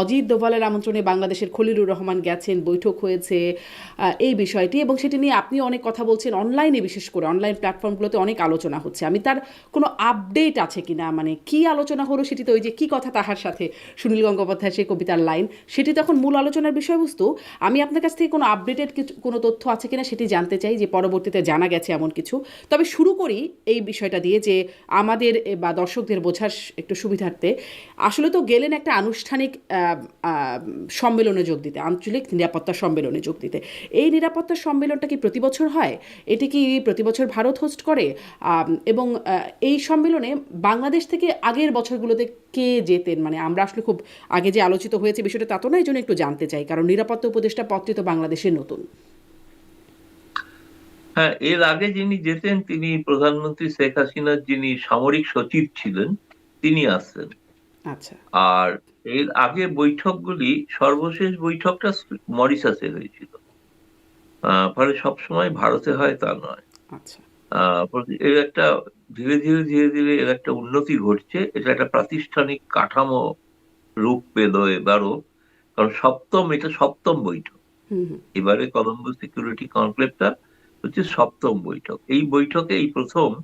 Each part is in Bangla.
অজিত দোভালের আমন্ত্রণে বাংলাদেশের খলিলুর রহমান গেছেন, বৈঠক হয়েছে এই বিষয়টি এবং সেটি নিয়ে আপনি অনেক কথা বলছেন অনলাইনে বিশেষ করে, অনলাইন প্ল্যাটফর্মগুলোতে অনেক আলোচনা হচ্ছে। আমি তার কোনো আপডেট আছে কি না মানে কি আলোচনা হলো সেটি তো ওই যে কি কথা তাহার সাথে সুনীল গঙ্গোপাধ্যায় সেই কবিতার লাইন, সেটি তখন মূল আলোচনার বিষয়বস্তু। আমি আপনার কাছ থেকে কোনো আপডেটেড কিছু, কোনো তথ্য আছে কিনা সেটি জানতে চাই যে পরবর্তীতে জানা গেছে এমন কিছু। তবে শুরু করি এই বিষয়টা দিয়ে যে আমাদের বা দর্শকদের বোঝার একটু সুবিধার্থে। আসলে তো গেলেন একটা আনুষ্ঠানিক সম্মেলনে যোগ দিতে আঞ্চলিক নিরাপত্তা সম্মেলনে যোগ দিতে। এই নিরাপত্তা সম্মেলনটা কি প্রতি বছর হয়? এটি কি প্রতি বছর ভারত হোস্ট করে? এবং এই সম্মেলনে বাংলাদেশ থেকে আগের বছরগুলোতে কে যেতেন? মানে আমরা আসলে খুব আগে যে আলোচিত হয়েছে বিষয়টা তা তো না এই জন্য একটু জানতে চাই। কারণ নিরাপত্তা উপদেষ্টা পদটি তো বাংলাদেশের নতুন। হ্যাঁ এর আগে যিনি যেতেন তিনি প্রধানমন্ত্রী শেখ হাসিনার যিনি সামরিক সচিব ছিলেন তিনি আসতেন আচ্ছা। আর এর আগে বৈঠকগুলি সর্বশেষ বৈঠকটা মরিশাসে হয়েছিল। আহ, ফলে সবসময় ভারতে হয় তা নয়। আচ্ছা। আহ, এর একটা ধীরে ধীরে ধীরে ধীরে এর একটা উন্নতি ঘটছে। এটা একটা প্রাতিষ্ঠানিক কাঠামো রূপ পেল এবারও। কারণ সপ্তম এটা সপ্তম বৈঠক। এবারে কলম্বো সিকিউরিটি কনক্লেভটা হচ্ছে সপ্তম বৈঠক। এই বৈঠকে এই প্রথম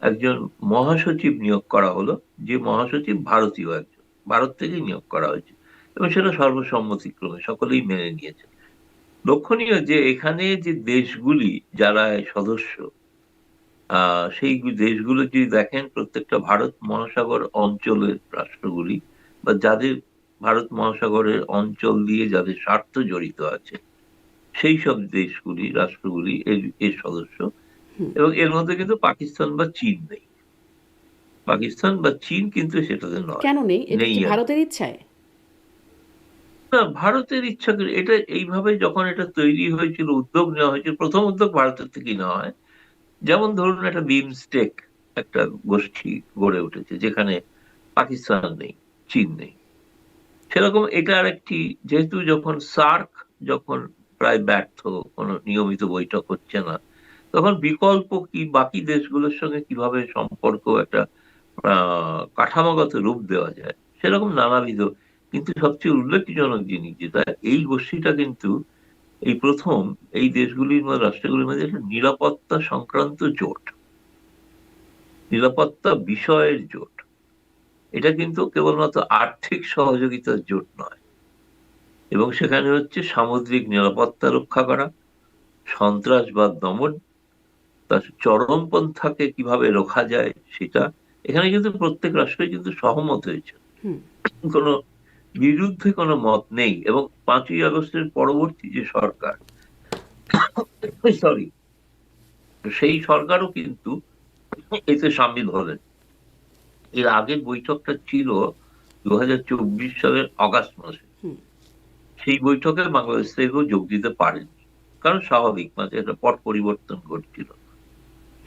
একজন মহাসচিব নিয়োগ করা হলো যে মহাসচিব ভারতীয় একজন। ভারত থেকেই নিয়োগ করা হয়েছে। এবং সেটা সর্বসম্মতিক্রমে সকলেই মেনে নিয়েছে। লক্ষণীয় যে এখানে যে দেশগুলি যারা সদস্য সেই দেশগুলো যদি দেখেন প্রত্যেকটা ভারত মহাসাগর অঞ্চলের রাষ্ট্রগুলি বা যাদের ভারত মহাসাগরের অঞ্চল দিয়ে যাদের স্বার্থ জড়িত আছে সেই সব দেশগুলি রাষ্ট্রগুলি এর এর সদস্য। এবং এর মধ্যে কিন্তু পাকিস্তান বা চীন নেই। পাকিস্তান বা চীন কিন্তু সেটাতে নয়। কেন নেই? আর। ভারতের ইচ্ছায়? না ভারতের ইচ্ছা এটা এইভাবে যখন এটা তৈরি হয়েছিল উদ্যোগ নেওয়া হয়েছিল প্রথম উদ্যোগ ভারতের থেকেই নেওয়া হয় যেমন ধরুন একটা বিমস্টেক একটা গোষ্ঠী গড়ে উঠেছে যেখানে পাকিস্তান নেই চীন নেই। সেরকম এটা আরেকটি যেহেতু যখন সার্ক যখন প্রায় ব্যর্থ কোনো নিয়মিত বৈঠক হচ্ছে না তখন বিকল্প কি বাকি দেশগুলোর সঙ্গে কীভাবে সম্পর্ক একটা কাঠামোগত রূপ দেওয়া যায়, সেরকম নানাবিধ। কিন্তু সবচেয়ে উল্লেখজনক জিনিস যেটা, এই গোষ্ঠীটা কিন্তু এই প্রথম এই দেশগুলির মধ্যে, রাষ্ট্রগুলির মধ্যে একটা নিরাপত্তা সংক্রান্ত জোট। নিরাপত্তা বিষয়ের জোট। এটা কিন্তু কেবলমাত্র আর্থিক সহযোগিতার জোট নয়। এবং সেখানে হচ্ছে সামুদ্রিক নিরাপত্তা রক্ষা করা, সন্ত্রাসবাদ দমন, তার চরমপন্থাকে কীভাবে রোখা যায়, সেটা এখানে কিন্তু প্রত্যেক রাষ্ট্রই কিন্তু সহমত হয়েছে। কোনো বিরুদ্ধে কোনো মত নেই এবং পাঁচই আগস্টের পরবর্তী যে সরকার সরি সেই সরকারও কিন্তু এতে সামিল হলেন। এর আগের বৈঠকটা ছিল দু হাজার চব্বিশ সালের অগাস্ট মাসে। সেই বৈঠকে বাংলাদেশ থেকেও যোগ দিতে পারেনি। কারণ স্বাভাবিক মানে একটা পট পরিবর্তন ঘটছিল।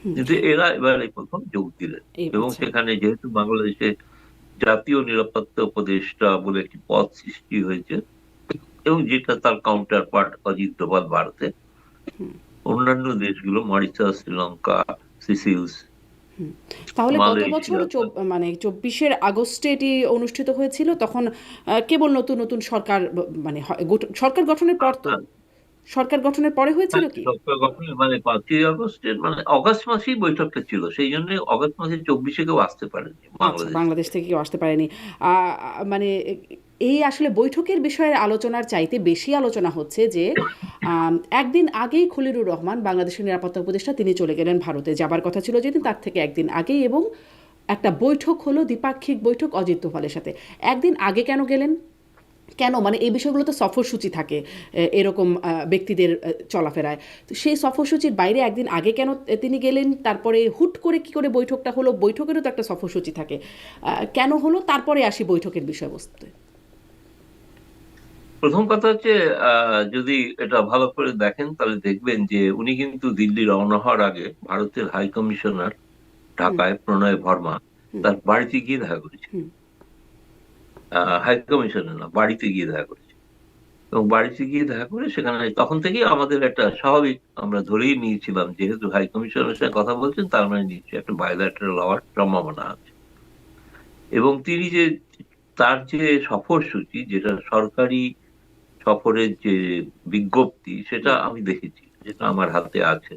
কিন্তু এরা এবার এই প্রথম যোগ দিলেন। এবং। সেখানে যেহেতু বাংলাদেশে জাতীয় নিরাপত্তা উপদেষ্টা বলে একটি পদ সৃষ্টি হয়েছে এবং যেটা তার কাউন্টার পার্ট অজিত দোভাল ভারতে অন্যান্য দেশগুলো মরিশাস শ্রীলঙ্কা সিসিলস তাহলে গত বছর মানে চব্বিশের আগস্টে এটি অনুষ্ঠিত হয়েছিল তখন কেবল নতুন নতুন সরকার মানে সরকার গঠনের পর তো? হ্যাঁ। সরকার গঠনের পরে হয়েছিল কি? সরকার গঠনের মানে পাঁচই আগস্টের মানে অগস্ট মাসেই বৈঠকটা ছিল সেই জন্য অগস্ট মাসে চব্বিশে কেউ আসতে পারেনি আচ্ছা বাংলাদেশ থেকে। কেউ আসতে পারেনি। মানে এই আসলে বৈঠকের বিষয়ে আলোচনার চাইতে বেশি আলোচনা হচ্ছে যে একদিন আগেই খলিলুর রহমান বাংলাদেশের নিরাপত্তা উপদেষ্টা তিনি চলে গেলেন ভারতে। যাবার কথা ছিল যেদিন তার থেকে একদিন আগেই এবং একটা বৈঠক হলো দ্বিপাক্ষিক বৈঠক অজিত দোভালের সাথে। একদিন আগে কেন গেলেন? কেন? মানে এই বিষয়গুলো তো সফরসূচি থাকে এরকম ব্যক্তিদের চলাফেরায়। তো সেই সফরসূচির বাইরে একদিন আগে কেন তিনি গেলেন? তারপরে হুট করে কি করে বৈঠকটা হলো? বৈঠকেরও তো একটা সফরসূচি থাকে। কেন হলো? তারপরে আসি বৈঠকের বিষয়বস্তুতে। প্রথম কথা হচ্ছে আহ, যদি এটা ভালো করে দেখেন তাহলে দেখবেন যে উনি কিন্তু দিল্লি রওনা হওয়ার আগে ভারতের হাই কমিশনার ঢাকায় প্রণয় ভর্মা তার বাড়িতে গিয়ে দেখা করেছে হুম। হাই কমিশনার না বাড়িতে গিয়ে দেখা করেছে। এবং বাড়িতে গিয়ে দেখা করে সেখানে তখন থেকেই আমাদের একটা স্বাভাবিক আমরা ধরেই নিয়েছিলাম যেহেতু হাই কমিশনারের সাথে কথা বলছেন তার মানে নিশ্চয়ই একটা বায়োল্যাটারাল হওয়ার সম্ভাবনা আছে। এবং তিনি যে তার যে সফরসূচি যেটা সরকারি সফরের যে বিজ্ঞপ্তি সেটা আমি দেখেছি যেটা আমার হাতে আছে।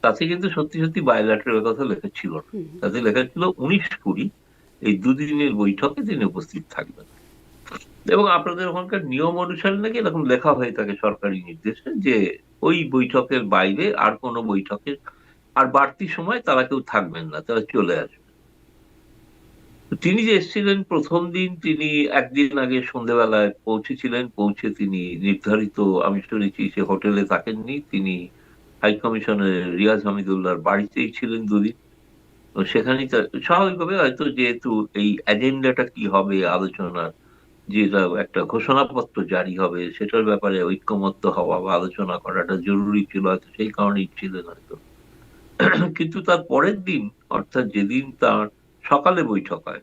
তাতে কিন্তু সত্যি সত্যি বায়োলেটারের কথা লেখা ছিল না। তাতে লেখা ছিল উনিশ কুড়ি এই দুদিনের বৈঠকে তিনি উপস্থিত থাকবেন। এবং আপনাদের ওখানকার নিয়ম অনুসারে নাকি এরকম লেখা হয়ে থাকে সরকারি নির্দেশে যে ওই বৈঠকের বাইরে আর কোনো বৈঠকে আর বাড়তি সময় তারা কেউ থাকবেন না, তারা চলে আসবেন। তো তিনি যে এসেছিলেন প্রথম দিন, তিনি একদিন আগে সন্ধ্যেবেলায় পৌঁছেছিলেন, পৌঁছে তিনি নির্ধারিত, আমি শুনেছি সে হোটেলে থাকেননি, তিনি হাই কমিশনের রিয়াজ হামিদুল্লাহর বাড়িতেই ছিলেন দুদিন। তো সেখানেই তার- স্বাভাবিকভাবে হয়তো যেহেতু এই এজেন্ডাটা কি হবে আলোচনার যেটা একটা ঘোষণাপত্র জারি হবে সেটার ব্যাপারে ঐক্যমত্য হওয়া বা আলোচনা করাটা জরুরি ছিল হয়তো সেই কারণেই ছিলেন হয়তো। কিন্তু তার পরের দিন অর্থাৎ যেদিন তার সকালে বৈঠক হয়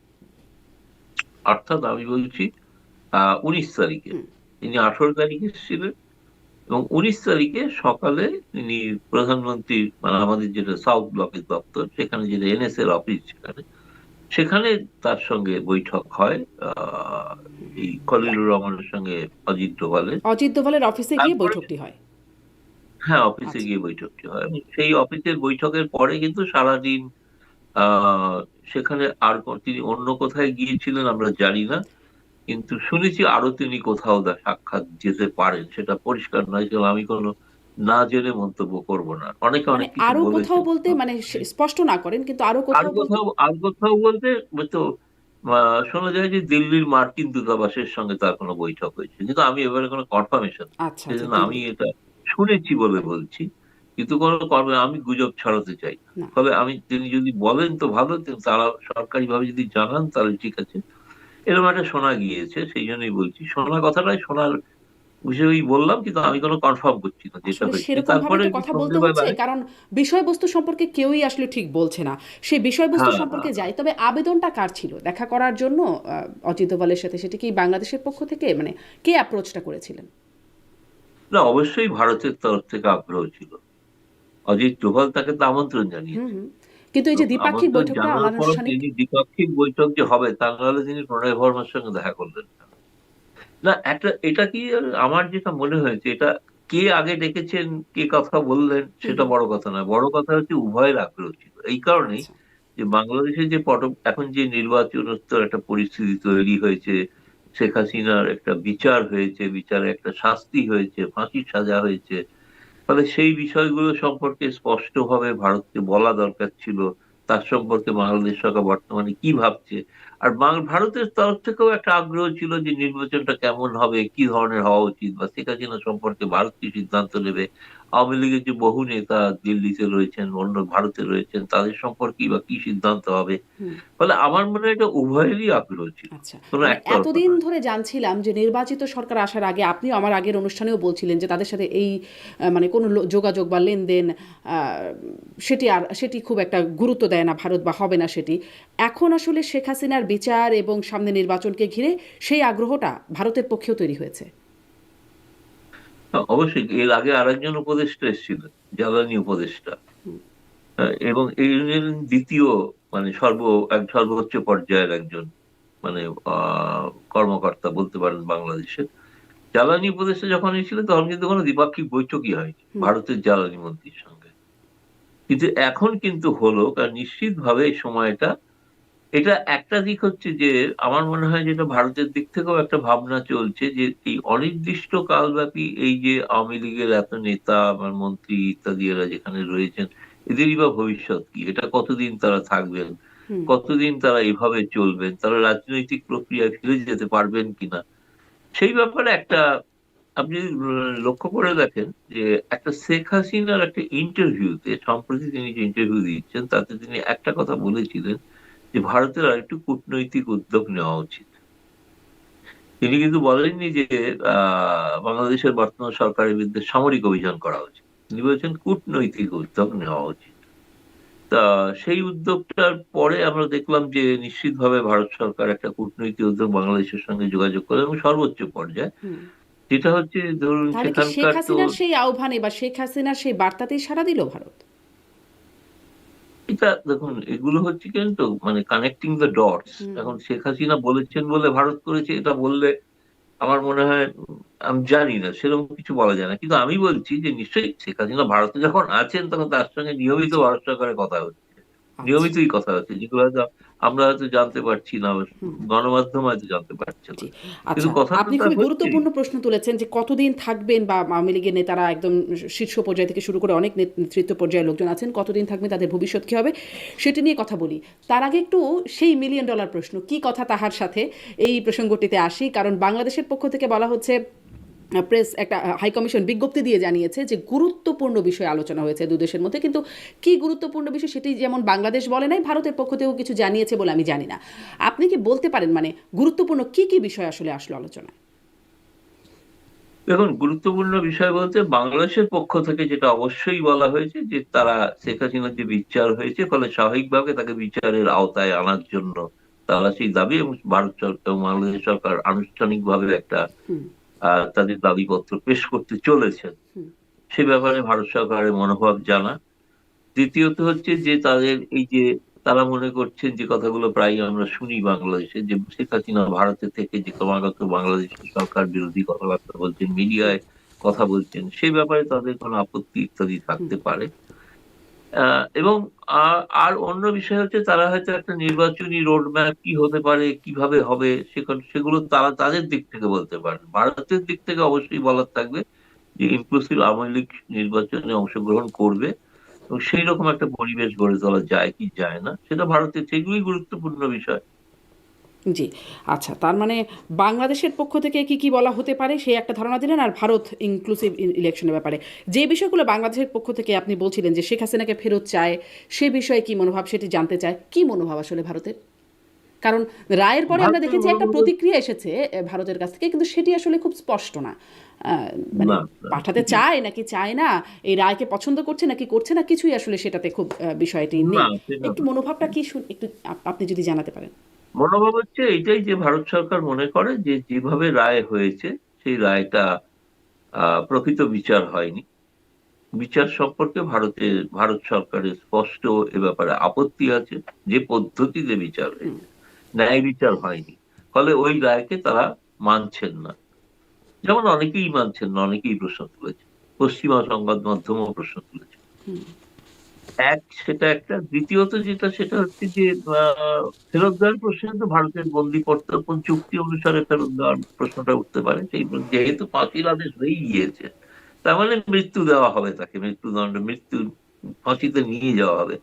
অর্থাৎ আমি বলছি আহ উনিশ তারিখে। তিনি আঠারো তারিখে এসেছিলেন। এবং উনিশ তারিখে সকালে তিনি প্রধানমন্ত্রী মানে আমাদের যেটা সাউথ ব্লকের দপ্তর সেখানে যেটা এনএস এর অফিস সেখানে সেখানে তার সঙ্গে বৈঠক হয় এই খলিলুর রহমানের সঙ্গে অজিত অজিত দোভালের অফিসে গিয়ে তারপরে- বৈঠকটি হয়? হ্যাঁ অফিসে আচ্ছা। গিয়ে বৈঠকটি হয়। এবং সেই অফিসের বৈঠকের পরে কিন্তু সারাদিন আহ সেখানে আর তিনি অন্য কোথায় গিয়েছিলেন আমরা জানি না। কিন্তু শুনেছি আরও তিনি কোথাও সাক্ষাৎ যেতে পারেন সেটা পরিষ্কার নয় যে আমি কোনো না জেনে মন্তব্য করব না। অনেকে মানে অনেক আরও কোথাও বলতে মানে স্পষ্ট না করেন কিন্তু আরও কোথাও আর কোথাও বলতে তো শোনা যায় যে দিল্লির মার্কিন দূতাবাসের সঙ্গে তার কোনো বৈঠক হয়েছে। কিন্তু আমি এবারে কোনো কনফার্মেশন আচ্ছা আচ্ছা সেজন্য আমি এটা শুনেছি বলে বলছি। কিন্তু কোনো কর্মে আমি গুজব ছড়াতে চাই। ফলে আমি তিনি যদি বলেন তো ভালো তারা সরকারি ভাবে যদি জানান তাহলে ঠিক আছে। এরকম একটা শোনা গিয়েছে সেই জন্যই বলছি। শোনা কথাটাই শোনার বিষয়েই বললাম কিন্তু আমি কোনো কনফার্ম করছি না যেটা হয়েছে। তারপরে কথা বলতে হচ্ছে কারণ বিষয়বস্তু সম্পর্কে কেউই আসলে ঠিক বলছে না। সেই বিষয়বস্তু হ্যাঁ, সম্পর্কে যাই তবে আবেদনটা কার ছিল? দেখা করার জন্য অজিত দোভালের সাথে সেটা কি বাংলাদেশের পক্ষ থেকে? মানে কে অ্যাপ্রোচটা করেছিলেন? না অবশ্যই ভারতের তরফ থেকে আগ্রহ ছিল। অজিত ডোভাল তাকে তো আমন্ত্রণ জানিয়েছে। কিন্তু এই যে দ্বিপাক্ষিক বৈঠকটা অনানুষ্ঠানিক দ্বিপাক্ষিক বৈঠক যে হবে তা নাহলে তিনি প্রণয় ভর্মার সঙ্গে দেখা করলেন না। না একটা এটা কি আমার যেটা মনে হয়েছে এটা কে আগে ডেকেছেন কে কথা বললেন সেটা বড় কথা নয়। বড় কথা হচ্ছে উভয়ের আগ্রহ ছিল। এই কারণেই আচ্ছা, যে বাংলাদেশে যে পট এখন যে নির্বাচনোত্তর একটা পরিস্থিতি তৈরি হয়েছে শেখ হাসিনার একটা বিচার হয়েছে বিচারে একটা শাস্তি হয়েছে ফাঁসির সাজা হয়েছে ফলে সেই বিষয়গুলো সম্পর্কে স্পষ্টভাবে ভারতকে বলা দরকার ছিল। তার সম্পর্কে বাংলাদেশ সরকার বর্তমানে কি ভাবছে? আর ভারতের তরফ থেকেও একটা আগ্রহ ছিল যে নির্বাচনটা কেমন হবে, কি ধরনের হওয়া উচিত বা শেখ হাসিনা সম্পর্কে ভারত কি সিদ্ধান্ত নেবে। আওয়ামী লীগের যে বহু নেতা দিল্লিতে রয়েছেন অন্য ভারতে রয়েছেন তাদের সম্পর্কে বা কি সিদ্ধান্ত হবে। ফলে আমার মনে হয় এটা উভয়েরই আগ্রহ ছিল। আচ্ছা। মানে এতদিন ধরে জানছিলাম যে নির্বাচিত সরকার আসার আগে আপনি আমার আগের অনুষ্ঠানেও বলছিলেন যে তাদের সাথে এই মানে কোনো যোগাযোগ বা লেনদেন আহ, সেটি আর সেটি খুব একটা গুরুত্ব দেয় না ভারত বা হবে না সেটি। এখন আসলে শেখ হাসিনার বিচার এবং সামনে নির্বাচনকে ঘিরে সেই আগ্রহটা ভারতের পক্ষেও তৈরি হয়েছে। হ্যাঁ, অবশ্যই। এর আগে আরেকজন উপদেষ্টা এসেছিল জ্বালানি উপদেষ্টা। এবং এই দ্বিতীয় মানে সর্ব এক সর্বোচ্চ পর্যায়ের একজন মানে আহ, কর্মকর্তা বলতে পারেন বাংলাদেশের জ্বালানি উপদেষ্টা যখন এসেছিলেন তখন কিন্তু কোনো দ্বিপাক্ষিক বৈঠকই হয়নি ভারতের জ্বালানি মন্ত্রীর সঙ্গে। কিন্তু এখন কিন্তু হলো কারণ নিশ্চিতভাবে এই সময়টা এটা একটা দিক হচ্ছে যে আমার মনে হয় যেটা ভারতের দিক থেকেও একটা ভাবনা চলছে যে এই অনির্দিষ্ট কালব্যাপী এই যে আওয়ামী লীগের এত নেতা আমার মন্ত্রী ইত্যাদি এরা যেখানে রয়েছেন এদেরই বা ভবিষ্যৎ কি? এটা কতদিন তারা থাকবেন? কতদিন তারা এভাবে চলবেন? তারা রাজনৈতিক প্রক্রিয়ায় ফিরে যেতে পারবেন কিনা? সেই ব্যাপারে একটা আপনি লক্ষ্য করে দেখেন যে একটা শেখ হাসিনার একটা ইন্টারভিউতে সম্প্রতি তিনি যে ইন্টারভিউ দিচ্ছেন তাতে তিনি একটা কথা বলেছিলেন যে ভারতের আরেকটু কূটনৈতিক উদ্যোগ নেওয়া উচিত। তিনি কিন্তু বলেননি যে বাংলাদেশের বর্তমান সরকারের বিরুদ্ধে সামরিক অভিযান করা উচিত। তিনি বলেছেন কূটনৈতিক উদ্যোগ নেওয়া উচিত। তা সেই উদ্যোগটার পরে আমরা দেখলাম যে নিশ্চিতভাবে ভারত সরকার একটা কূটনৈতিক উদ্যোগ বাংলাদেশের সঙ্গে যোগাযোগ করে এবং সর্বোচ্চ পর্যায়ে। যেটা হচ্ছে ধরুন সেখানকার সেই আহ্বানে বা শেখ হাসিনার সেই বার্তাতেই সারা দিল ভারত? এটা দেখুন এগুলো হচ্ছে কিন্তু মানে কানেক্টিং দ্য ডটস এখন শেখ হাসিনা বলেছেন বলে ভারত করেছে এটা বললে আমার মনে হয় আমি জানি না সেরকম কিছু বলা যায় না। কিন্তু আমি বলছি যে নিশ্চয়ই শেখ হাসিনা ভারতে যখন আছেন তখন তার সঙ্গে নিয়মিত ভারত সরকারের কথা হচ্ছে। আচ্ছা। নিয়মিতই কথা হচ্ছে যেগুলো হয়তো আমরা হয়তো জানতে পারছি না গণমাধ্যম হয়তো জানতে পারছে না। কিন্তু আচ্ছা আপনি খুবই গুরুত্বপূর্ণ প্রশ্ন তুলেছেন যে কতদিন থাকবেন বা আওয়ামী লীগের নেতারা একদম শীর্ষ পর্যায় থেকে শুরু করে অনেক নেত- নেতৃত্ব পর্যায়ের লোকজন আছেন কতদিন থাকবেন তাদের ভবিষ্যৎ কী হবে সেটা নিয়ে কথা বলি। তার আগে একটু সেই মিলিয়ন ডলার প্রশ্ন কি কথা তাহার সাথে এই প্রসঙ্গটিতে আসি? কারণ বাংলাদেশের পক্ষ থেকে বলা হচ্ছে প্রেস একটা হাই কমিশন বিজ্ঞপ্তি দিয়ে জানিয়েছে যে গুরুত্বপূর্ণ বিষয় আলোচনা হয়েছে দু দেশের মধ্যে। কিন্তু কি গুরুত্বপূর্ণ বিষয় সেটি যেমন বাংলাদেশ বলে নাই ভারতের পক্ষ থেকেও কিছু জানিয়েছে বলে আমি জানি না। আপনি কি বলতে পারেন মানে গুরুত্বপূর্ণ কি কি বিষয় আসলে আসলো আলোচনায়? দেখুন গুরুত্বপূর্ণ বিষয় বলতে বাংলাদেশের পক্ষ থেকে যেটা অবশ্যই বলা হয়েছে যে তারা শেখ হাসিনার যে বিচার হয়েছে ফলে স্বাভাবিকভাবে তাকে বিচারের আওতায় আনার জন্য তারা সেই দাবি এবং ভারত সরকার বাংলাদেশ সরকার আনুষ্ঠানিকভাবে একটা তাদের দাবিপত্র পেশ করতে চলেছেন। সে ব্যাপারে ভারত সরকারের মনোভাব জানা। দ্বিতীয়ত হচ্ছে যে তাদের এই যে তারা মনে করছেন যে কথাগুলো প্রায় আমরা শুনি বাংলাদেশে যে শেখ হাসিনা ভারতে থেকে যে ক্রমাগত বাংলাদেশ সরকার বিরোধী কথাবার্তা বলছেন মিডিয়ায় কথা বলছেন সেই ব্যাপারে তাদের কোনো আপত্তি ইত্যাদি থাকতে পারে। এবং আর- অন্য বিষয় হচ্ছে তারা হয়তো একটা নির্বাচনী রোড ম্যাপ কি হতে পারে, কীভাবে হবে সেগুলো তারা তাদের দিক থেকে বলতে পারে ভারতের দিক থেকে অবশ্যই বলার থাকবে যে ইনক্লুসিভ আওয়ামী লীগ নির্বাচনে অংশগ্রহণ করবে এবং সেই রকম একটা পরিবেশ গড়ে তোলা যায় কি যায় না, সেটা ভারতের সেগুলোই গুরুত্বপূর্ণ বিষয়। জি। আচ্ছা তার মানে বাংলাদেশের পক্ষ থেকে কি কি বলা হতে পারে? সেই একটা ধারণা দিলেন আর ভারত ইনক্লুসিভ ইলেকশনের ব্যাপারে। যে বিষয়গুলো বাংলাদেশের পক্ষ থেকে আপনি বলছিলেন যে শেখ হাসিনাকে ফেরত চায় সে বিষয়ে কি মনোভাব সেটি জানতে চায়? কি মনোভাব আসলে ভারতের? কারণ রায়ের পরে আমরা দেখেছি একটা প্রতিক্রিয়া এসেছে ভারতের কাছ থেকে কিন্তু সেটি আসলে খুব স্পষ্ট না। মানে। পাঠাতে চায় নাকি চায় না এই রায়কে পছন্দ করছে নাকি করছে না কিছুই আসলে সেটাতে খুব বিষয়টি নেই। একটু মনোভাবটা কি শুন- একটু আপনি যদি জানাতে পারেন। মনোভাব হচ্ছে এটাই যে ভারত সরকার মনে করে যে যেভাবে রায় হয়েছে, সেই রায়টা প্রকৃত বিচার হয়নি। বিচার সম্পর্কে ভারতের ভারত সরকারের স্পষ্ট এ ব্যাপারে আপত্তি আছে, যে পদ্ধতিতে বিচার হয়েছে। ন্যায় বিচার হয়নি। ফলে ওই রায়কে তারা মানছেন না। যেমন অনেকেই মানছেন না, অনেকেই প্রশ্ন তুলেছে পশ্চিমা সংবাদ মাধ্যমও প্রশ্ন তুলেছে। এক সেটা একটা দ্বিতীয়ত যেটা সেটা হচ্ছে যে ফেরত দেওয়ার প্রশ্নে তো ভারতের বন্দি প্রত্যর্পণ চুক্তি অনুসারে ফেরত দেওয়ার প্রশ্নটা উঠতে পারে। সেই যেহেতু ফাঁসির আদেশ হয়ে গিয়েছে তার মানে মৃত্যু দেওয়া হবে তাকে মৃত্যুদণ্ড মৃত্যু ফাঁসিতে নিয়ে যাওয়া হবে।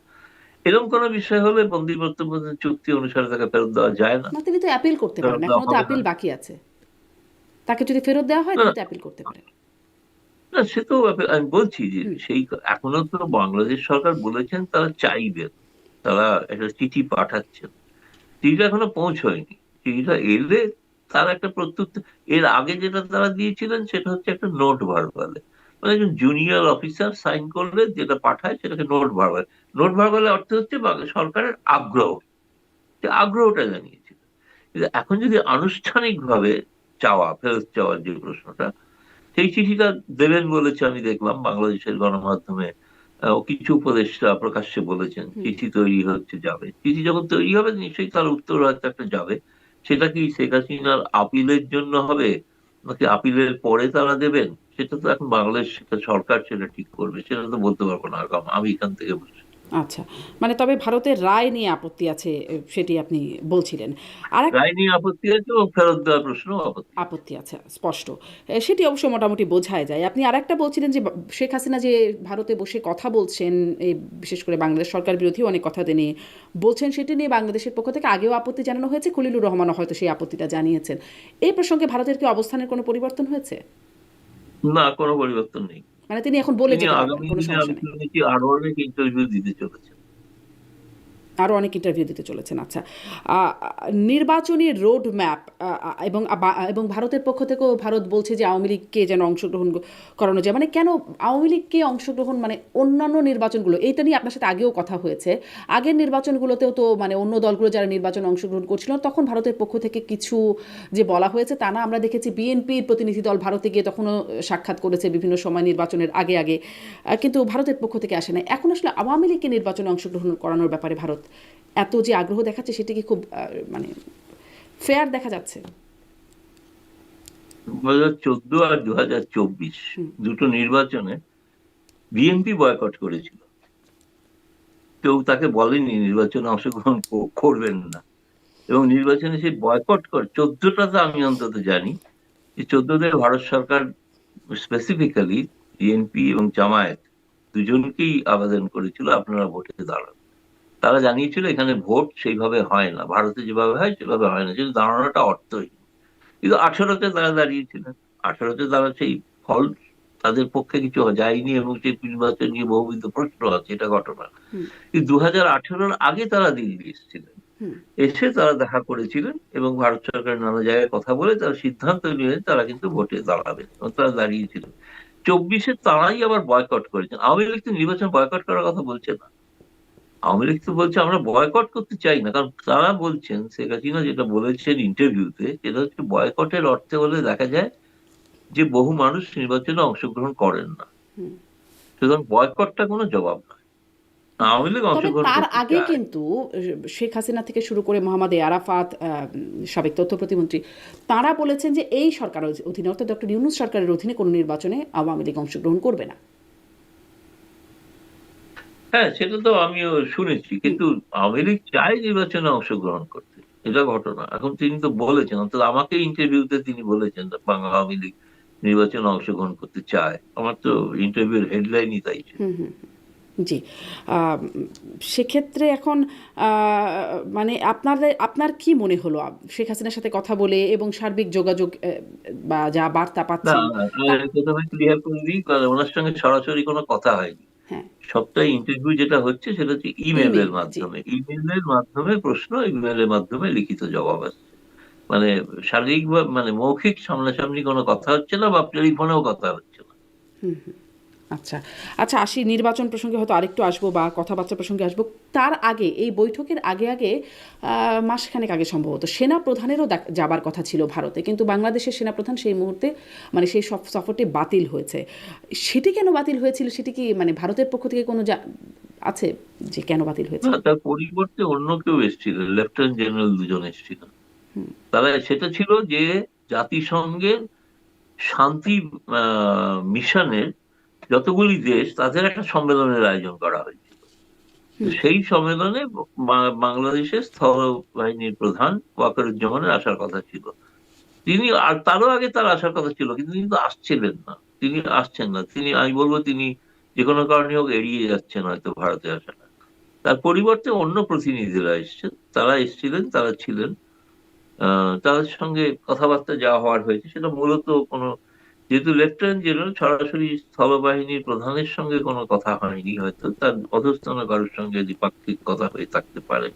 এরকম কোনো বিষয় হলে বন্দি প্রত্যর্পণ চুক্তি অনুসারে তাকে ফেরত দেওয়া যায় না। তিনি তো অ্যাপিল করতে পারেন এখনও তো অ্যাপিল বাকি আছে। তাকে যদি ফেরত দেওয়া হয় না, তিনি না। তো অ্যাপিল করতে পারেন। না সে তো আমি বলছি যে সেই এখনও তো বাংলাদেশ সরকার বলেছেন তারা চাইবেন তারা একটা চিঠি পাঠাচ্ছেন চিঠিটা এখনও পৌঁছয়নি। চিঠিটা এলে তার একটা প্রত্যুত্তর এর আগে যেটা তারা দিয়েছিলেন সেটা হচ্ছে একটা নোট ভার্বালে মানে একজন জুনিয়র অফিসার সাইন করলে যেটা পাঠায় সেটাকে নোট ভার্বাল নোট ভার্বালে অর্থ হচ্ছে সরকারের আগ্রহ। যে আগ্রহটা জানিয়েছিল। কিন্তু এখন যদি আনুষ্ঠানিকভাবে চাওয়া ফেরত চাওয়ার যে প্রশ্নটা সেই চিঠিটা দেবেন বলেছে আমি দেখলাম বাংলাদেশের গণমাধ্যমে। কিছু উপদেষ্টা প্রকাশ্যে বলেছেন চিঠি তৈরি হচ্ছে যাবে। চিঠি যখন তৈরি হবে নিশ্চয়ই তার উত্তর হয়তো একটা যাবে। সেটা কি শেখ হাসিনার আপিলের জন্য হবে নাকি আপিলের পরে তারা দেবেন? সেটা তো এখন বাংলাদেশ সরকার সেটা ঠিক করবে সেটা তো বলতে পারব না আমি এখান থেকে আচ্ছা মানে তবে ভারতের রায় নিয়ে আপত্তি আছে সেটি আপনি বলছিলেন। আর রায় নিয়ে আপত্তি আছে এবং ফেরত দেওয়ার প্রশ্ন আপত্তি আছে। স্পষ্ট। সেটি অবশ্য মোটামুটি বোঝাই যায়। আপনি আর একটা বলছিলেন যে শেখ হাসিনা যে ভারতে বসে কথা বলছেন এই বিশেষ করে বাংলাদেশ সরকার বিরোধী অনেক কথা তিনি বলছেন সেটি নিয়ে বাংলাদেশের পক্ষ থেকে আগেও আপত্তি জানানো হয়েছে খলিলুর রহমানও হয়তো সেই আপত্তিটা জানিয়েছেন। এই প্রসঙ্গে ভারতের কি অবস্থানের কোনো পরিবর্তন হয়েছে? না কোনো পরিবর্তন নেই। মানে তিনি এখন বলে যে যেতে পারবেন কোনো সমস্যা নেই। আরও অনেক ইন্টারভিউ দিতে চলেছেন আরও অনেক ইন্টারভিউ দিতে চলেছেন। আচ্ছা নির্বাচনী রোড ম্যাপ এবং এবং ভারতের পক্ষ থেকেও ভারত বলছে যে আওয়ামী লীগকে যেন অংশগ্রহণ করানো যায়। মানে কেন আওয়ামী লীগকে অংশগ্রহণ মানে অন্যান্য নির্বাচনগুলো, এইটা নিয়ে আপনার সাথে আগেও কথা হয়েছে। আগের নির্বাচনগুলোতেও তো মানে অন্য দলগুলো যারা নির্বাচনে অংশগ্রহণ করছিল, তখন ভারতের পক্ষ থেকে কিছু যে বলা হয়েছে তা না। আমরা দেখেছি বিএনপির প্রতিনিধি দল ভারতে গিয়ে তখনও সাক্ষাৎ করেছে বিভিন্ন সময় নির্বাচনের আগে আগে। কিন্তু ভারতের পক্ষ থেকে আসে না এখন আসলে আওয়ামী লীগকে নির্বাচনে অংশগ্রহণ করানোর ব্যাপারে ভারত এত যে আগ্রহ দেখাচ্ছে সেটি কি খুব মানে ফেয়ার দেখা যাচ্ছে? দু হাজার চোদ্দ আর দু হাজার চব্বিশ দুটো নির্বাচনে বিএনপি বয়কট করেছিল। কেউ তাকে বলেনি নির্বাচনে অংশগ্রহণ করবেন না। এবং নির্বাচনে সেই বয়কট কর চোদ্দটাতে আমি অন্তত জানি। যে চোদ্দতে ভারত সরকার স্পেসিফিক্যালি বিএনপি এবং জামায়াত দুজনকেই আবেদন করেছিল আপনারা ভোটে দাঁড়ান। তারা জানিয়েছিল এখানে ভোট সেইভাবে হয় না। ভারতে যেভাবে হয় সেভাবে হয় না। কিন্তু দাঁড়ানোটা অর্থহীন। কিন্তু আঠারোতে তারা দাঁড়িয়েছিলেন। আঠারোতে তারা সেই ফল তাদের পক্ষে কিছু যায়নি এবং সেই নির্বাচন নিয়ে বহুবিধ প্রশ্ন আছে এটা ঘটনা। কিন্তু দু হাজার আঠেরোর আগে তারা দিল্লি এসেছিলেন। এসে তারা দেখা করেছিলেন এবং ভারত সরকারের নানা জায়গায় কথা বলে তারা সিদ্ধান্ত নিলেন তারা কিন্তু ভোটে দাঁড়াবেন এবং তারা দাঁড়িয়েছিলেন। চব্বিশে তারাই আবার বয়কট করেছেন। আওয়ামী লীগ তো নির্বাচন বয়কট করার কথা বলছে না। আওয়ামী লীগ তো বলছে আমরা বয়কট করতে চাই না। কারণ তারা বলছেন শেখ হাসিনা যেটা বলেছেন ইন্টারভিউতে সেটা হচ্ছে বয়কটের অর্থে হলে দেখা যায় যে বহু মানুষ নির্বাচনে অংশগ্রহণ করেন না। সুতরাং বয়কটটা কোনো জবাব অংশগ্রহণ তার আগে কিন্তু শেখ হাসিনা থেকে শুরু করে মোহাম্মদ আরাফাত সাবেক তথ্য প্রতিমন্ত্রী তারা বলেছেন যে এই সরকারের অধীনে অর্থাৎ ডক্টর ইউনুস সরকারের অধীনে কোনো নির্বাচনে আওয়ামী লীগ অংশগ্রহণ করবে না। হ্যাঁ সেটা তো আমিও শুনেছি। কিন্তু আওয়ামী লীগ চায় নির্বাচনে অংশগ্রহণ করতে। এটা ঘটনা। এখন তিনি তো বলেছেন অন্তত আমাকে ইন্টারভিউতে তিনি বলেছেন বাংলা আওয়ামী লীগ নির্বাচনে অংশগ্রহণ করতে চায়। আমার তো ইন্টারভিউর হেডলাইনই তাই। জি। সেক্ষেত্রে এখন আহ, মানে আপনার আপনার কি মনে হলো? শেখ হাসিনার সাথে কথা বলে এবং সার্বিক যোগাযোগ বা যা বার্তা পাচ্ছেন ওনার সঙ্গে সরাসরি কোনো কথা হয়নি। হ্যাঁ। সবটাই ইন্টারভিউ যেটা হচ্ছে সেটা হচ্ছে ইমেলের মাধ্যমে। ইমেলের মাধ্যমে প্রশ্ন ইমেলের মাধ্যমে লিখিত জবাব আসছে। মানে শারীরিক বা মানে মৌখিক সামনাসামনি কোনো কথা হচ্ছে না বা টেলিফোনেও কথা হচ্ছে না। আচ্ছা। আচ্ছা আসি নির্বাচন প্রসঙ্গে হয়তো আরেকটু আসব বা কথাবার্তা প্রসঙ্গে আসব। তার আগে এই বৈঠকের আগে আগে মাসখানেক আগে সম্ভবত সেনা প্রধানেরও যাবার কথা ছিল ভারতে। কিন্তু বাংলাদেশের সেনা প্রধান সেই মুহূর্তে মানে সেই সব সফরটি বাতিল হয়েছে। সেটি কেন বাতিল হয়েছিল? সেটি কি মানে ভারতের পক্ষ থেকে কোনো আছে যে কেন বাতিল হয়েছে? তার পরিবর্তে অন্য কেউ এসেছিলেন লেফটেন্যান্ট জেনারেল দুজন এসেছিল। তারা সেটা ছিল যে জাতিসংঘের শান্তি আহ, মিশনের যতগুলি দেশ তাদের একটা সম্মেলনের আয়োজন করা হয়েছিল। সেই সম্মেলনে বাংলাদেশের স্থল বাহিনীর প্রধান ওয়াকারুজ্জামানের আসার কথা ছিল। তিনি আর তারও আগে তার আসার কথা ছিল কিন্তু তিনি তো আসছিলেন না। তিনি আসছেন না। তিনি আমি বলব তিনি যে কোনো কারণে হোক এড়িয়ে যাচ্ছেন হয়তো ভারতে আসাটা তার পরিবর্তে অন্য প্রতিনিধিরা এসছেন তারা এসেছিলেন তারা ছিলেন। আহ, তাদের সঙ্গে কথাবার্তা যা হওয়ার হয়েছে সেটা মূলত কোনো যেহেতু লেফটেন্যান্ট জেনারেল সরাসরি স্থলবাহিনীর প্রধানের সঙ্গে কোনো কথা হয়নি হয়তো তার অধস্তন কারোর সঙ্গে দ্বিপাক্ষিক কথা হয়ে থাকতে পারে।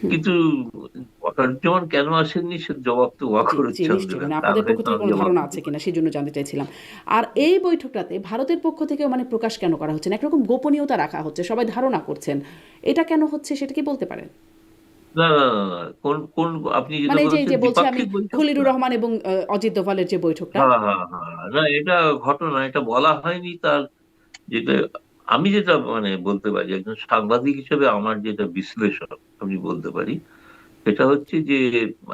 কিন্তু কেন আসেননি সে জবাব তো মানে আপনাদের পক্ষ থেকে কোনো ধারণা আছে কিনা সেই জন্য জানতে চাইছিলাম। আর এই বৈঠকটাতে ভারতের পক্ষ থেকে মানে প্রকাশ কেন করা হচ্ছে না? একরকম গোপনীয়তা রাখা হচ্ছে সবাই ধারণা করছেন। এটা কেন হচ্ছে সেটা কি বলতে পারেন? না না কোন কোন আপনি যেটা মানে যে এই যে বলছি আমি দ্বিপাক্ষিক বৈঠক? খলিলুর রহমান এবং আহ, অজিত দোভালের যে বৈঠকটা। হ্যাঁ হ্যাঁ হ্যাঁ। না এটা ঘটনা এটা বলা হয়নি তার যেটা আমি যেটা মানে বলতে পারি একজন সাংবাদিক হিসেবে আমার যেটা বিশ্লেষণ আমি বলতে পারি সেটা হচ্ছে যে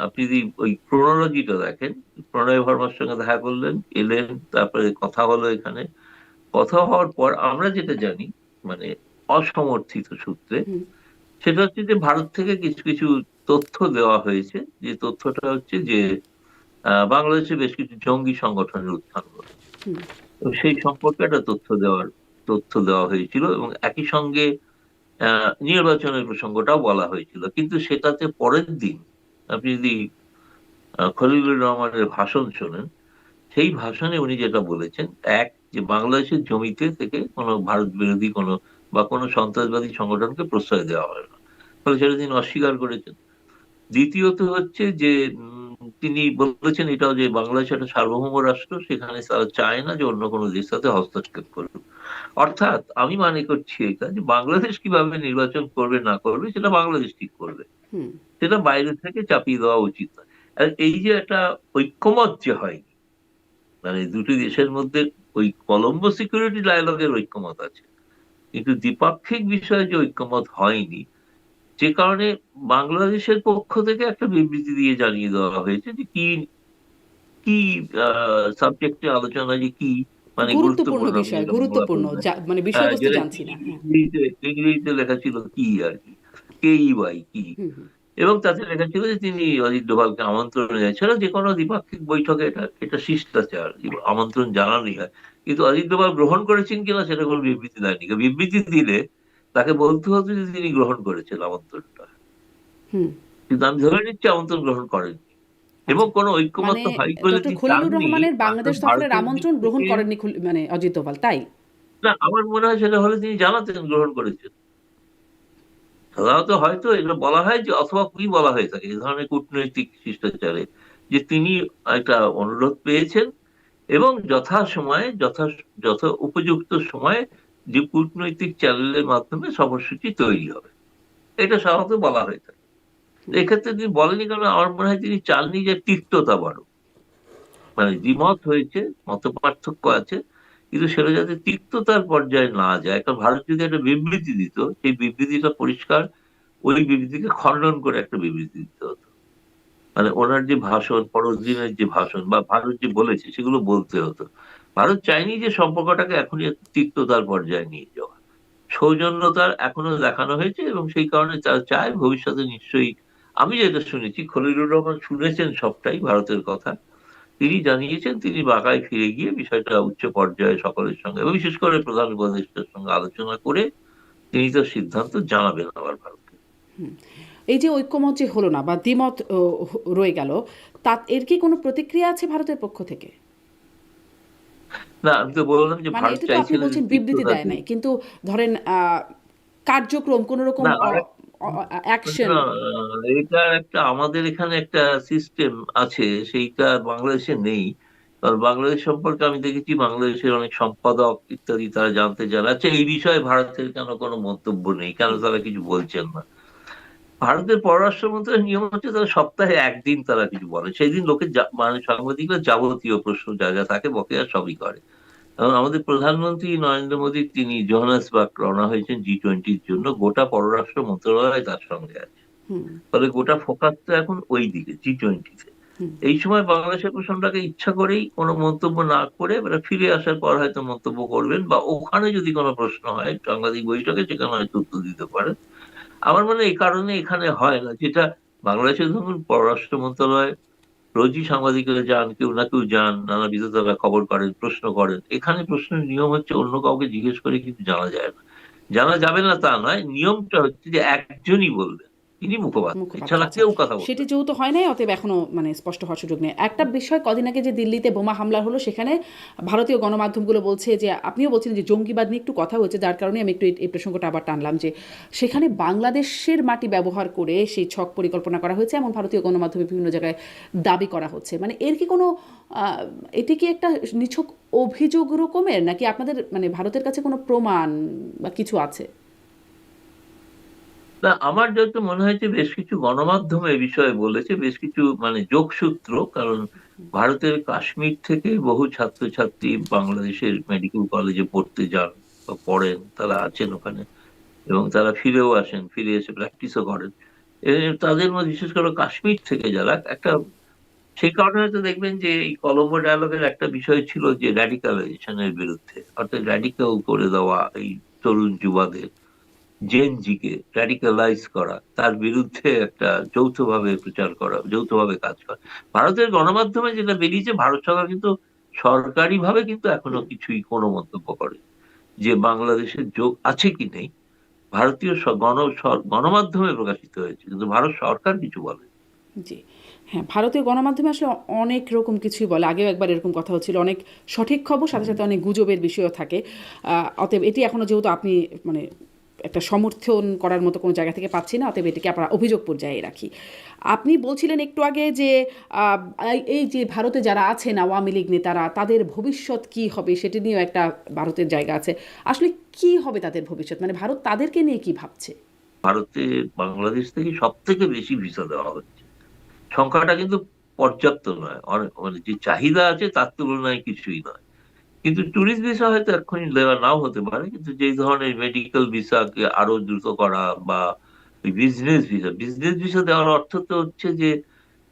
আপনি যদি ওই ক্রোনোলজিটা দেখেন প্রণয় ভার্মার সঙ্গে দেখা করলেন এলেন তারপরে কথা হলো এখানে। কথা হওয়ার পর আমরা যেটা জানি মানে অসমর্থিত সূত্রে হুম। সেটা হচ্ছে যে ভারত থেকে কিছু কিছু তথ্য দেওয়া হয়েছে। যে তথ্যটা হচ্ছে যে বাংলাদেশে বেশ কিছু জঙ্গি সংগঠনের উত্থান ঘটেছে। সেই সম্পর্কে একটা তথ্য দেওয়ার তথ্য দেওয়া হয়েছিল এবং একই সঙ্গে নির্বাচনের প্রসঙ্গটাও বলা হয়েছিল। কিন্তু সেটাতে পরের দিন আপনি যদি খলিলুর রহমানের ভাষণ শোনেন সেই ভাষণে উনি যেটা বলেছেন এক যে বাংলাদেশের জমিতে থেকে কোনো ভারত বিরোধী কোনো বা কোনো সন্ত্রাসবাদী সংগঠনকে প্রশ্রয় দেওয়া হয় না। ফলে সেটা তিনি অস্বীকার করেছেন। দ্বিতীয়ত হচ্ছে যে তিনি বলেছেন এটাও যে বাংলাদেশ একটা সার্বভৌম রাষ্ট্র সেখানে তারা চায় না যে অন্য কোনো দেশ সাথে হস্তক্ষেপ করুক। অর্থাৎ আমি মনে করছি এটা যে বাংলাদেশ কীভাবে নির্বাচন করবে না করবে সেটা বাংলাদেশ ঠিক করবে। হুম। সেটা বাইরে থেকে চাপিয়ে দেওয়া উচিত না আর এই যে একটা ঐক্যমত যে হয়নি মানে দুটি দেশের মধ্যে ওই কলম্বো সিকিউরিটি ডায়ালগের ঐক্যমত আছে। কিন্তু দ্বিপাক্ষিক বিষয়ে যে ঐক্যমত হয়নি যে কারণে বাংলাদেশের পক্ষ থেকে একটা বিবৃতি দিয়ে জানিয়ে দেওয়া হয়েছে যে কি কি সাবজেক্টে আলোচনা যে কি মানে গুরুত্বপূর্ণ বিষয় গুরুত্বপূর্ণ মানে হ্যাঁ, বিষয়বস্তু জানছি না হ্যাঁ। ইংরেজিতে লেখা ছিল কি আর কি কেই বাই কি। এবং তাতে লেখা ছিল যে তিনি অজিত ডোভালকে আমন্ত্রণ জানিয়েছেন যে কোনো দ্বিপাক্ষিক বৈঠকে এটা এটা শিষ্টাচার আমন্ত্রণ জানানোই হয়। কিন্তু অজিত ডোভাল গ্রহণ করেছেন কিনা সেটা কোনো বিবৃতি দেয়নি। বিবৃতি দিলে তাকে বলতে হতো যে তিনি গ্রহণ করেছেন আমন্ত্রণটা। কিন্তু আমি ধরে নিচ্ছি আমন্ত্রণ গ্রহণ করেননি। এবং কোনো ঐক্যমত মানে হয় বলে খলিলুর রহমানের বাংলাদেশ সফরের আমন্ত্রণ গ্রহণ করেননি মানে অজিত দোভাল তাই? না আমার মনে হয় সেটা হলে তিনি জানাতেন গ্রহণ করেছেন। সাধারণত হয়তো এটা বলা হয় যে অথবা কি বলা হয়ে থাকে এই ধরনের কূটনৈতিক শিষ্টাচারে যে তিনি একটা অনুরোধ পেয়েছেন এবং যথা সময়ে যথা যথা উপযুক্ত সময়ে যে কূটনৈতিক চ্যানেলের মাধ্যমে সফরসূচি তৈরি হবে। এটা সাধারণত বলা হয়ে থাকে। এক্ষেত্রে তিনি বলেনি কারণ আমার মনে হয় তিনি চাননি যে তিক্ততা বাড়ুক। মানে দ্বিমত হয়েছে মত পার্থক্য আছে, কিন্তু সেটা যাতে তিক্ততার পর্যায়ে না যায়, কারণ ভারত যদি একটা বিবৃতি দিত, সেই বিবৃতিটা পরিষ্কার ওই বিবৃতিকে খণ্ডন করে একটা বিবৃতি দিতে হতো। মানে ওনার যে ভাষণ পরের দিনের যে ভাষণ বা ভারত যে বলেছে, সেগুলো বলতে হতো। ভারত চাইনি যে সম্পর্কটাকে এখনই তিক্ততার পর্যায়ে নিয়ে যাওয়া। সৌজন্যতার এখনও দেখানো হয়েছে এবং সেই কারণে তারা চায় ভবিষ্যতে নিশ্চয়ই, আমি যেটা শুনেছি, খলিলুর রহমান শুনেছেন সবটাই ভারতের কথা। তিনি জানিয়েছেন, তিনি বাঁকায় ফিরে গিয়ে বিষয়টা উচ্চ পর্যায়ে সকলের সঙ্গে বিশেষ করে প্রধান উপদেষ্টার সঙ্গে আলোচনা করে তিনি তার সিদ্ধান্ত জানাবেন আবার ভারতকে। এই যে ঐক্যমত যে হলো না বা দ্বিমত রয়ে গেল তা এর কি কোনো প্রতিক্রিয়া আছে ভারতের পক্ষ থেকে? না আমি তো বললাম যে মানে ভারত বলছেন বিবৃতি দেয় নাই কিন্তু ধরেন কার্যক্রম কোন রকম অ্যাকশন এটা একটা আমাদের এখানে একটা সিস্টেম আছে সেইটা বাংলাদেশে নেই। কারণ বাংলাদেশ সম্পর্কে আমি দেখেছি বাংলাদেশের অনেক সম্পাদক ইত্যাদি তারা জানতে চান আচ্ছা এই বিষয়ে ভারতের কেন কোনো মন্তব্য নেই? কেন তারা কিছু বলছেন না? ভারতের পররাষ্ট্র মন্ত্রীর নিয়ম হচ্ছে তারা সপ্তাহে একদিন তারা কিছু বলে। সেই দিন লোকের মানে সাংবাদিকরা যাবতীয় প্রশ্ন যা যা থাকে বকেয়া সবই করে। এবং আমাদের প্রধানমন্ত্রী নরেন্দ্র মোদী তিনি জোহান্সবার্গ রওনা হয়েছেন জি টোয়েন্টির জন্য। গোটা পররাষ্ট্র মন্ত্রণালয় তার সঙ্গে আছে। ফলে গোটা ফোকাসটা এখন ওই দিকে জি টোয়েন্টিতে এই সময় বাংলাদেশের প্রশ্নটাকে ইচ্ছা করেই কোনো মন্তব্য না করে ফিরে আসার পর হয়তো মন্তব্য করবেন বা ওখানে যদি কোনো প্রশ্ন হয় সাংবাদিক বৈঠকে সেখানে হয়তো উত্তর দিতে পারেন। আমার মনে এই কারণে এখানে হয় না। যেটা বাংলাদেশের ধরুন পররাষ্ট্র মন্ত্রণালয়, রোজই সাংবাদিকরা যান, কেউ না কেউ যান, নানা বিধতারা খবর করেন, প্রশ্ন করেন, এখানে প্রশ্নের নিয়ম হচ্ছে অন্য কাউকে জিজ্ঞেস করে কিন্তু জানা যায় না। জানা যাবে না তা নয়, নিয়মটা হচ্ছে যে একজনই বলবেন তিনি মুখপাত্র। এছাড়া আচ্ছা। কথা সেটি যেহেতু হয় নাই অতএব এখনও মানে স্পষ্ট হওয়ার সুযোগ নেই। একটা বিষয় কদিন আগে যে দিল্লিতে বোমা হামলা হলো সেখানে ভারতীয় গণমাধ্যমগুলো বলছে যে আপনিও বলছেন যে জঙ্গিবাদ নিয়ে একটু কথা হয়েছে যার কারণে আমি একটু এই- প্রসঙ্গটা আবার টানলাম যে সেখানে বাংলাদেশের মাটি ব্যবহার করে সেই ছক পরিকল্পনা করা হয়েছে এমন ভারতীয় গণমাধ্যমে বিভিন্ন জায়গায় দাবি করা হচ্ছে। মানে এর কি কোনো এটি কি একটা নিছক অভিযোগ রকমের? নাকি আপনাদের মানে ভারতের কাছে কোনো প্রমাণ বা কিছু আছে? না আমার যত মনে হয়েছে বেশ কিছু গণমাধ্যম এ বিষয়ে বলেছে, বেশ কিছু মানে যোগসূত্র, কারণ ভারতের কাশ্মীর থেকে বহু ছাত্রছাত্রী বাংলাদেশের মেডিকেল কলেজে পড়তে যান বা পড়েন, তারা আছেন ওখানে এবং তারা ফিরেও আসেন, ফিরে এসে প্র্যাকটিসও করেন। তাদের মধ্যে বিশেষ করে কাশ্মীর থেকে যারা, একটা সেই কারণে হয়তো দেখবেন যে এই কলম্বো ডায়ালগের একটা বিষয় ছিল যে র্যাডিকালাইজেশনের বিরুদ্ধে, অর্থাৎ র্যাডিক্যাল করে দেওয়া এই তরুণ যুবাদের। জেনজিকে র্যাডিক্যালাইজ করা, তার বিরুদ্ধে একটা যৌথভাবে প্রচার করা, যৌথভাবে কাজ করা। ভারতের গণমাধ্যমে যেটা বেরিয়েছে, ভারত সরকার কিন্তু সরকারিভাবে কিন্তু এখনও কিছুই কোনো মন্তব্য করে যে বাংলাদেশের যোগ আছে কি নেই। ভারতীয় গণ গণমাধ্যমে প্রকাশিত হয়েছে, কিন্তু ভারত সরকার কিছু বলে জি হ্যাঁ ভারতীয় গণমাধ্যমে আসলে অনেক রকম কিছুই বলে। আগেও একবার এরকম কথা হচ্ছিল, অনেক সঠিক খবর, সাথে সাথে অনেক গুজবের বিষয়ও থাকে। অতএব এটি এখনও যেহেতু আপনি মানে একটা সমর্থন করার মতো কোনো জায়গা থেকে পাচ্ছি না, অতএব এটিকে আপনার অভিযোগ পর্যায়ে রাখি। আপনি বলছিলেন একটু আগে যে এই- যে ভারতে যারা আছেন, আওয়ামী লীগ নেতারা, তাদের ভবিষ্যৎ কি হবে সেটি নিয়েও একটা ভারতের জায়গা আছে। আসলে কি হবে তাদের ভবিষ্যৎ? মানে ভারত তাদেরকে নিয়ে কি ভাবছে? ভারতে বাংলাদেশ থেকে সব থেকে বেশি ভিসা দেওয়া হচ্ছে। সংখ্যাটা কিন্তু পর্যাপ্ত নয়। মানে যে চাহিদা আছে তার তুলনায় কিছুই নয়। কিন্তু ট্যুরিস্ট ভিসা হয়তো এক্ষুনি দেওয়া নাও হতে পারে কিন্তু যেই ধরনের মেডিকেল ভিসাকে আরও দ্রুত করা বা বিজনেস ভিসা বিজনেস ভিসা দেওয়ার অর্থ তো হচ্ছে যে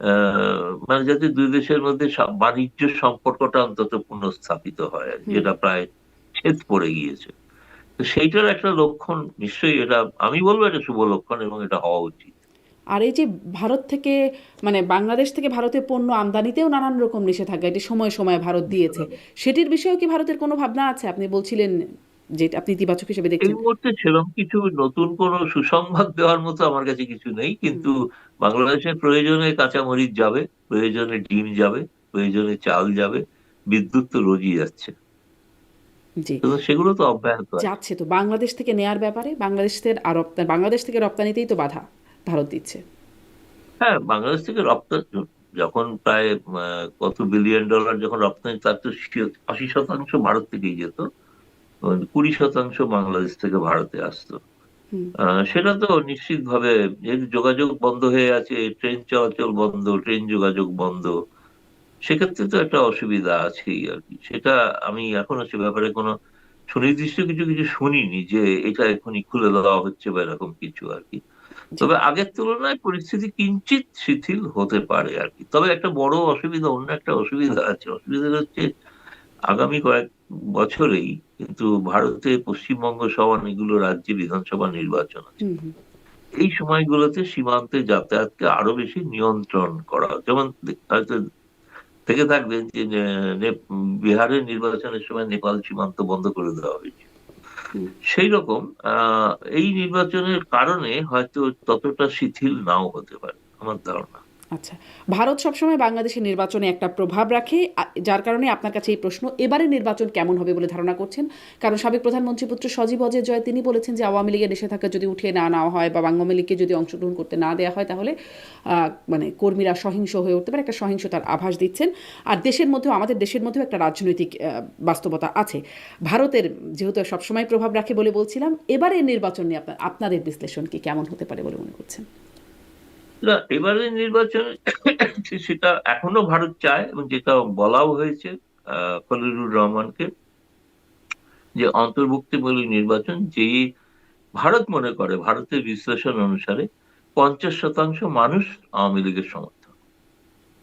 আহ, মানে যাতে দুই দেশের মধ্যে বাণিজ্য সম্পর্কটা অন্তত পুনঃস্থাপিত হয়। যেটা প্রায় ছেদ পড়ে গিয়েছে তো সেইটার একটা লক্ষণ নিশ্চয়ই এটা আমি বলব এটা শুভ লক্ষণ এবং এটা হওয়া উচিত আর এই যে ভারত থেকে মানে বাংলাদেশ থেকে ভারতের পণ্য আমদানিতেও নানান রকম নিষেধাজ্ঞা এটি সময় সময় ভারত দিয়েছে। সেটির বিষয়েও কি ভারতের কোনো ভাবনা আছে? আপনি বলছিলেন যে আপনি ইতিবাচক হিসেবে এই দেখছেন। মুহূর্তে সেরকম কিছু নতুন কোন সুসংবাদ দেওয়ার মতো আমার কাছে কিছু নেই কিন্তু বাংলাদেশের প্রয়োজনে কাঁচামরিচ যাবে প্রয়োজনে ডিম যাবে প্রয়োজনে চাল যাবে বিদ্যুৎ তো রোজই যাচ্ছে। সেগুলো তো অব্যাহত যাচ্ছে তো। বাংলাদেশ থেকে নেয়ার ব্যাপারে বাংলাদেশের আর বাংলাদেশ থেকে রপ্তানিতেই তো বাধা। ভারত দিচ্ছে। হ্যাঁ বাংলাদেশ থেকে রপ্তানি যখন প্রায় কত বিলিয়ন ডলার যখন রপ্তানি তার তো আশি শতাংশ ভারত থেকেই যেত। কুড়ি শতাংশ বাংলাদেশ থেকে ভারতে আসতো। সেটা তো নিশ্চিতভাবে যেহেতু যোগাযোগ বন্ধ হয়ে আছে ট্রেন চলাচল বন্ধ ট্রেন যোগাযোগ বন্ধ সেক্ষেত্রে তো একটা অসুবিধা আছেই আর কি। সেটা আমি এখনও সে ব্যাপারে কোনো সুনির্দিষ্ট কিছু কিছু শুনিনি যে এটা এখনই খুলে দেওয়া হচ্ছে বা এরকম কিছু আর কি। তবে আগের তুলনায় পরিস্থিতি কিঞ্চিত শিথিল হতে পারে আর কি। তবে একটা বড় অসুবিধা অন্য একটা অসুবিধা আছে। অসুবিধা হচ্ছে আগামী কয়েক বছরেই কিন্তু ভারতে পশ্চিমবঙ্গ সহ অনেকগুলো রাজ্যে বিধানসভা নির্বাচন আছে। এই সময়গুলোতে সীমান্তে যাতায়াতকে আরও বেশি নিয়ন্ত্রণ করা যেমন হয়তো থেকে থাকবেন যে বিহারের নির্বাচনের সময় নেপাল সীমান্ত বন্ধ করে দেওয়া হয়েছে। সেই রকম এই নির্বাচনের কারণে হয়তো ততটা শিথিল নাও হতে পারে আমার ধারণা। আচ্ছা ভারত সবসময় বাংলাদেশের নির্বাচনে একটা প্রভাব রাখে যার কারণে আপনার কাছে এই প্রশ্ন এবারে নির্বাচন কেমন হবে বলে ধারণা করছেন? কারণ সাবেক প্রধানমন্ত্রী পুত্র সজীব অজয় জয়, তিনি বলেছেন যে আওয়ামী লীগের নিষেধাজ্ঞা যদি উঠিয়ে না নেওয়া হয় বা আওয়ামী লীগকে যদি অংশগ্রহণ করতে না দেওয়া হয়, তাহলে মানে কর্মীরা সহিংস হয়ে উঠতে পারে, একটা সহিংসতার আভাস দিচ্ছেন। আর দেশের মধ্যেও, আমাদের দেশের মধ্যেও একটা রাজনৈতিক বাস্তবতা আছে। ভারতের যেহেতু সবসময় প্রভাব রাখে বলে বলছিলাম এবারে নির্বাচন নিয়ে আপনাদের বিশ্লেষণ কি কেমন হতে পারে বলে মনে করছেন? না এবারে নির্বাচন সেটা এখনও ভারত চায় এবং যেটা বলাও হয়েছে খলিলুর রহমানকে যে অন্তর্ভুক্তিমূলক নির্বাচন যে ভারত মনে করে ভারতের বিশ্লেষণ অনুসারে পঞ্চাশ শতাংশ মানুষ আওয়ামী লীগের সমর্থন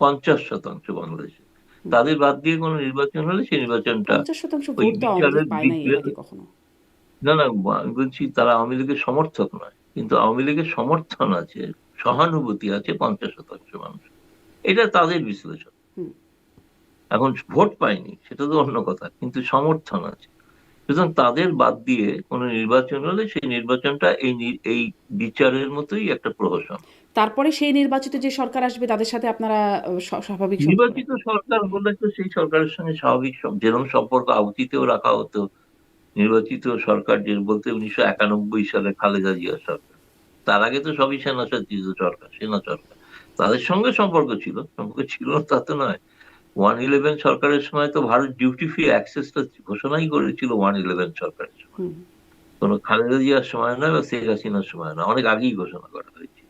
পঞ্চাশ শতাংশ বাংলাদেশে তাদের বাদ দিয়ে কোনো নির্বাচন হলে সেই নির্বাচনটা না না আমি বলছি তারা আওয়ামী লীগের সমর্থক নয় কিন্তু আওয়ামী লীগের সমর্থন আছে। সহানুভূতি আছে পঞ্চাশ শতাংশ মানুষ। এটা তাদের বিশ্লেষণ। এখন ভোট পায়নি সেটা তো অন্য কথা কিন্তু সমর্থন আছে। সুতরাং তাদের বাদ দিয়ে কোন নির্বাচন হলে সেই নির্বাচনটা এই এই বিচারের মতোই একটা প্রহসন। তারপরে সেই নির্বাচিত যে সরকার আসবে তাদের সাথে আপনারা স্বাভাবিক নির্বাচিত সরকার হলে তো সেই সরকারের সঙ্গে স্বাভাবিক যেরকম সম্পর্ক অতীতেও রাখা হতো নির্বাচিত সরকার যে বলতে উনিশশো একানব্বই সালে খালেদা জিয়া সরকার। তার আগে তো সবই সেনা শাসিত সরকার সেনা সরকার। তাদের সঙ্গে সম্পর্ক ছিল সম্পর্ক ছিল তা তো নয়। ওয়ান ইলেভেন সরকারের সময় তো ভারত ডিউটি ফ্রি অ্যাক্সেসটা ঘোষণাই করেছিল ওয়ান ইলেভেন সরকারের সময়। কোনো খালেদা জিয়ার সময় নয় বা শেখ হাসিনার সময় না অনেক আগেই ঘোষণা করা হয়েছে।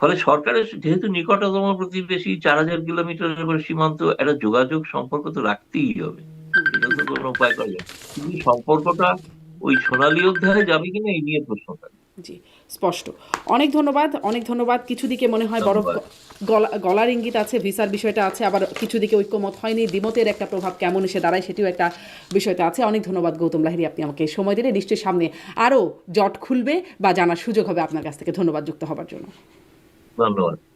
ফলে সরকারের যেহেতু নিকটতম প্রতিবেশী চার হাজার কিলোমিটারের উপর সীমান্ত একটা যোগাযোগ সম্পর্ক তো রাখতেই হবে। এটা তো কোনো উপায় করা যায়। কিন্তু সম্পর্কটা ওই সোনালী অধ্যায়ে যাবে কিনা এই নিয়ে প্রশ্ন থাকে জি স্পষ্ট। অনেক ধন্যবাদ অনেক ধন্যবাদ। কিছু দিকে মনে হয় বড় গলা গলার ইঙ্গিত আছে ভিসার বিষয়টা আছে আবার কিছু দিকে ঐক্যমত হয়নি। দ্বিমতের একটা প্রভাব কেমন এসে দাঁড়ায় সেটিও একটা বিষয়টা আছে। অনেক ধন্যবাদ গৌতম লাহিরি আপনি আমাকে সময় দিলে নিশ্চয়ই সামনে আরও জট খুলবে বা জানার সুযোগ হবে আপনার কাছ থেকে। ধন্যবাদ যুক্ত হবার জন্য। ধন্যবাদ।